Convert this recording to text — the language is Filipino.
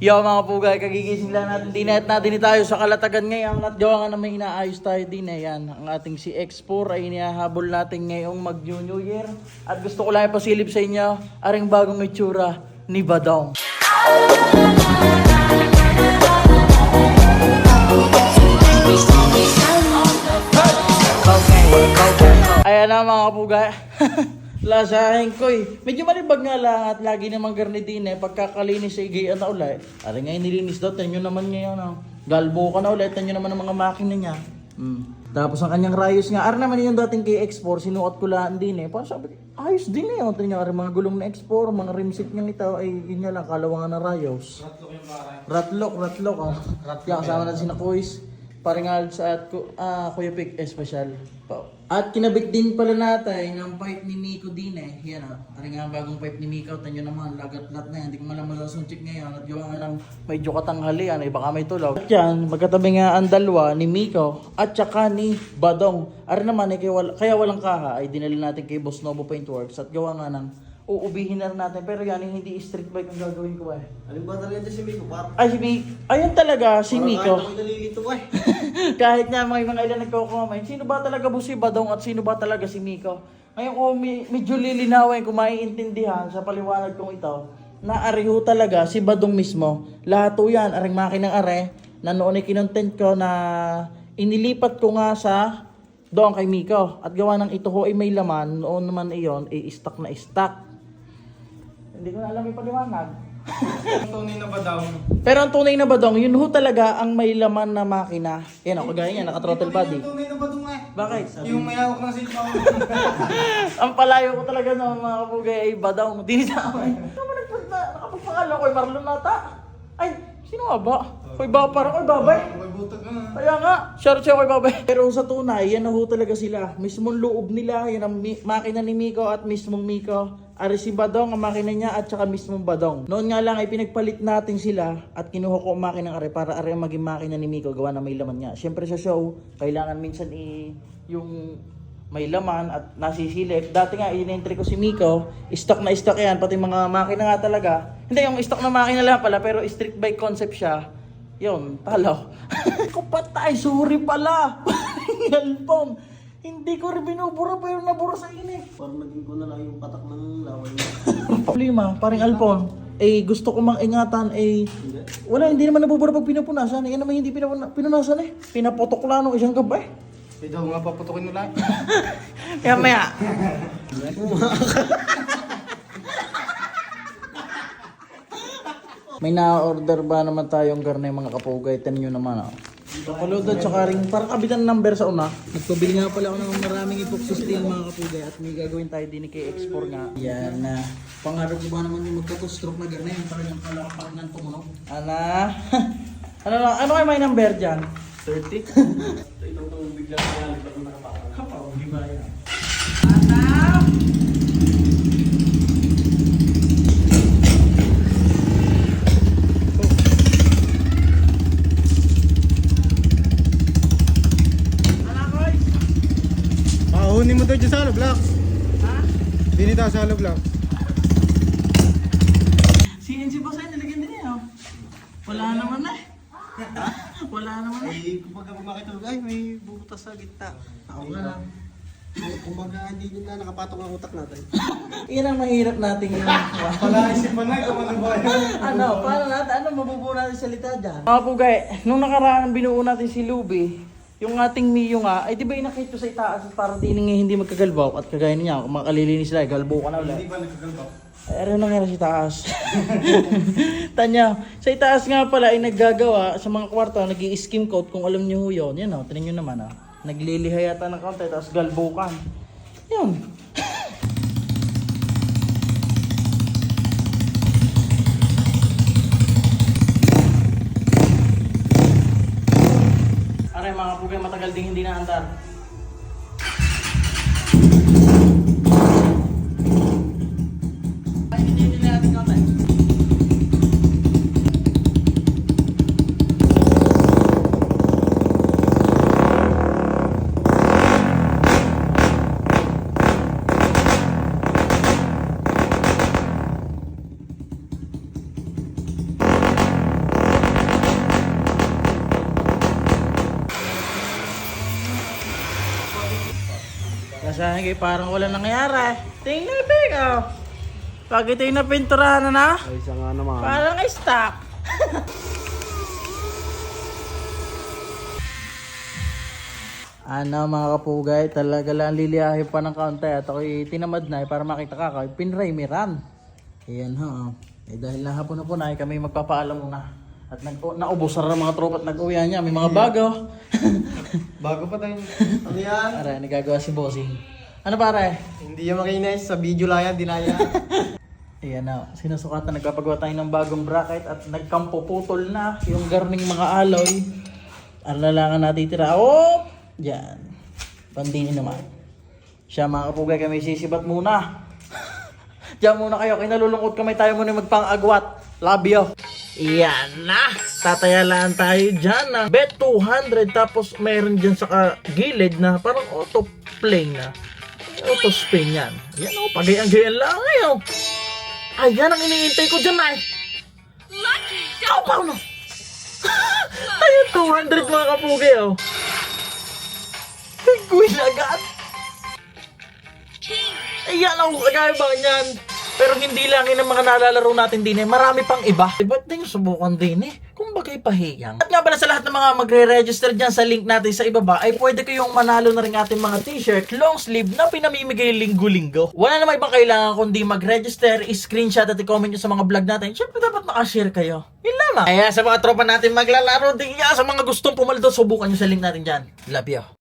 Yo mga pugay, kagigising lang natin din at natin tayo sa kalatagan ngayon at gawa nga na may inaayos tayo din eh. Yan, ang ating si X4 ay inihahabol natin ngayong mag New Year. At gusto ko lang ipasilip sa inyo, aring bagong itsura ni Badong. Ayan na mga kapugay. Lasahin ko eh. Medyo malibag nga lang at lagi namang garnitin eh. Pagkakalinis sa igayan na ulit. Ari ngayon nilinis daw. Tanyo naman ngayon. Oh. Galbo ka na ulit. Tanyo naman ang mga makina niya. Hmm. Tapos ang kanyang rayos nga. Ari naman yung dating kay X4. Sinuot ko lang din eh. Parang sabi ayos din eh. Tanyo ari mga gulong na X4. Mga rimset niyang ito ay yun nga lang. Kalawangan na rayos. Ratlok yung parang. Ratlok, ratlok. Oh. Ratlok. kasama natin si Nakuis. Paringal sa at ko, ah, Kuya Pick Special. Pa. At kinabit din pala natin ng pipe ni Miko din eh. Yan ah. Ano nga ang bagong pipe ni Miko. Tanyo naman, lagat-lat na yan. Hindi ko malaman sa suntik ngayon. At gawa nga ng medyo katanghalian. Ay baka may tulog. At yan, magkatabi nga ang dalawa ni Miko at saka ni Badong. Ari naman, eh, kaya, wal- kaya walang kaha ay dinali natin kay Boss Novo Paintworks. At gawa nga ng uubihin na natin. Pero yan, yung hindi street bike ang gagawin ko eh. Alin ba talaga dyan si Miko? Parang Ay, si Miko. Ayun talaga, si Miko. Kahit ako nalilito eh. Kahit nga may mga ilan nagko-comment, sino ba talaga po si Badong at sino ba talaga si Miko? Ngayon ko me- medyo lilinawin kung maiintindihan sa paliwanag kong ito, na ariho talaga si Badong mismo. Lahat po yan, aring makinang are, na noon ay kinontent ko na inilipat ko nga sa doon kay Miko. At gawa ng ito ho ay may laman, noon naman iyon ay stock na stock. Hindi ko na alam yung paliwanag. Tunay na ba daw? Pero ang tunay na badong, yun ho talaga ang may laman na makina. Yan o, kagaya niya, naka-throttle body. Tunay na ba daw nga? Bakit? Yung may hawak ng cellphone. ang palayo ko talaga ng mga kapugay ay badong. Di sa amin. Ano mo nagpagpa, nakapagpangalan ko ay Marlon Nata? Ay, sino nga ba? Koy ba, parang koy babay. May butag ka na. Kaya nga, share siya koy babay. Pero sa tunay, yan na ho talaga sila. Mismong loob nila, yan ang mi- makina ni Miko at mismong Miko. Ari si Badong, ang makina niya at saka mismong Badong. Noon nga lang ay pinagpalit natin sila at kinuha ko ang makina ng Ari para Ari ang maging makina ni Miko gawa na may laman niya. Siyempre sa show, kailangan minsan i yung may laman at nasisilip. Dati nga, in-entry ko si Miko, stock na stock yan, pati mga makina nga talaga. Hindi, yung stock na makina lang pala, pero street bike concept siya. Yun, talo. Kupatay, sorry pala. Alpom. Hindi ko rin binubura pero nabura sa init. Parang naging ko na lang yung patak ng laway mo. Problema, paring Alpon. Eh, gusto ko mang ingatan, eh, wala, hindi naman nabubura pag pinupunasan. Yan naman hindi pinapuna, pinunasan eh. Pinapotok lang nung isang gabay. Eh daw nga paputukin mo lang. Kaya maya. May na-order ba naman tayong garne mga kapugay? Tinan nyo naman ah. Kapaludad sa ring parang kabitan ng number sa una. Nagpabili nga pala ako ng maraming epoxy steel mga kapugay at may gagawin tayo din kay X4 nga. Yan na. Pangarap ko ba naman yung magkakostroke na garne? Yung talagang kalakapak ng tumunog. Ana? ano na? Ano kayo may number dyan? 30? Itong itong bigla na nalipat ng nakapaka. Kapaw, di ba yan? Mahunin mo daw dyan sa hollow block. Ha? Dini daw sa hollow block. CNC ba sa'yo nilagyan din yan? oh. Wala naman eh. Wala naman eh. Eh, kumbaga kung makitulog, ay may butas sa gitna. Ako nga lang. Kumbaga hindi nyo na nakapatok ang utak natin. Yan ang mahirap nating yung... Wala isipan na, ikaw ano ba yun? ano, paano natin, ano mabubuo natin salita dyan? Mga pugay, nung nakaraan binuo natin si Luby, yung ating Mio nga, ay di ba inakit ko sa itaas para di nga hindi magkagalbaw at kagaya niya, kung makalilinis sila, galbo ka na ulit. Hindi ba nagkagalbaw? Ay, ano nangyari sa itaas? Tanya, sa itaas nga pala ay naggagawa sa mga kwarto, nag skim coat kung alam niyo yun. Yan o, tinan nyo naman o. Naglilihay yata ng konti, tapos galbukan. Yun. Aray mga pugay, matagal ding hindi naandar. Ay, hindi hindi natin Lasahin kayo parang wala nangyari. Tingnan big oh. Pag ito yung napinturahan na na, Ay, isa nga naman. parang stop. ano mga kapugay, talaga lang liliyahin pa ng kaunti at ako'y tinamad na eh, para makita ka ako, pinray miran. Ayan ha, oh. eh dahil na hapon na po na kami magpapaalam muna. At nag naubusan na mga tropa at nag-uwi niya, may mga bago. Bago pa tayo. Ano yan? Aray, nagagawa si Bossing. Ano pare? Hindi yung makinis. Sa video lang yan, dinaya. Ayan na, sinusukatan, nagpapagawa tayo ng bagong bracket at nagkampo putol na yung garning mga alloy. Ano na lang ang natitira? Oh! Diyan. Pandini naman. Siya mga kapugay kami sisibat muna. Diyan muna kayo, kinalulungkot kamay tayo muna magpang-agwat. Love Iyan na! Tatayalaan tayo dyan ng bet 200 tapos mayroon dyan sa gilid na parang auto play na. Auto spin yan. Yan o, pagayang-gayan lang ngayon. Ayan ang iniintay ko dyan ay. Ikaw pa no? Ayun, 200 mga kapugi oh. Gawin agad. Ayan ang kagaya ba niyan? Pero hindi lang yun ang mga nalalaro natin din eh. Marami pang iba. Eh, ba't din subukan din eh? Kung bagay pahiyang. At nga pala sa lahat ng mga magre-register dyan sa link natin sa ibaba, ay pwede kayong manalo na rin ating mga t-shirt, long sleeve na pinamimigay linggo-linggo. Wala namang ibang kailangan kundi mag-register, i-screenshot at i-comment nyo sa mga vlog natin. Siyempre dapat nakashare kayo. Yun lamang. Kaya sa mga tropa natin maglalaro din yan, sa mga gustong pumaldo, subukan nyo sa link natin dyan. Love you.